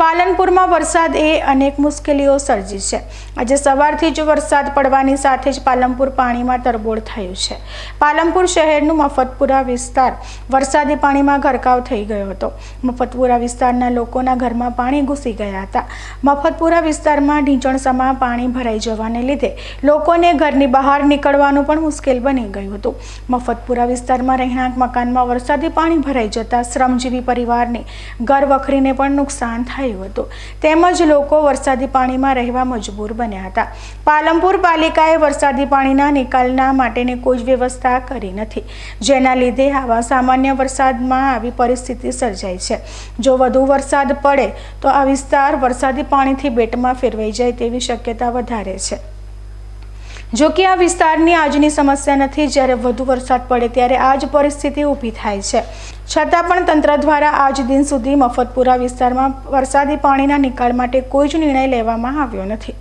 પાલનપુરમાં વરસાદ એ અનેક મુશ્કેલીઓ સર્જી છે. આજે સવારથી જ વરસાદ પડવાની સાથે જ પાલનપુર પાણીમાં તરબોળ થયું છે. પાલનપુર શહેરનું મફતપુરા વિસ્તાર વરસાદી પાણીમાં ગરકાવ થઈ ગયો હતો. મફતપુરા વિસ્તારના લોકોના ઘરમાં પાણી ઘૂસી ગયા હતા. મફતપુરા વિસ્તારમાં ઢીંચણસમાં પાણી ભરાઈ જવાને લીધે લોકોને ઘરની બહાર નીકળવાનું પણ મુશ્કેલ બની ગયું હતું. મફતપુરા વિસ્તારમાં રહેણાંક મકાનમાં વરસાદી પાણી ભરાઈ જતા શ્રમજીવી પરિવારને ઘર વખરીને પણ નુકસાન થયું હતું. તેમજ લોકો વરસાદી પાણીમાં રહેવા મજબૂર બન્યા હતા. પાલમપુર પાલિકાએ વરસાદી પાણીના નિકાલના માટેની કોઈ જ વ્યવસ્થા કરી નથી. જેના લીધે આવા સામાન્ય વરસાદમાં આવી પરિસ્થિતિ સર્જાઈ છે. જો વધુ વરસાદ પડે, તો આ વિસ્તાર વરસાદી પાણીથી બેટમાં ફેરવાઈ જાય તેવી શક્યતા વધારે છે. જો કે આ વિસ્તારની આજની સમસ્યા નથી. જ્યારે વધુ વરસાદ પડે ત્યારે આ જ પરિસ્થિતિ ઊભી થાય છે. છતાં પણ તંત્ર દ્વારા આજ દિન સુધી મફતપુરા વિસ્તારમાં વરસાદી પાણીના નિકાલ માટે કોઈ જ નિર્ણય લેવામાં આવ્યો નથી.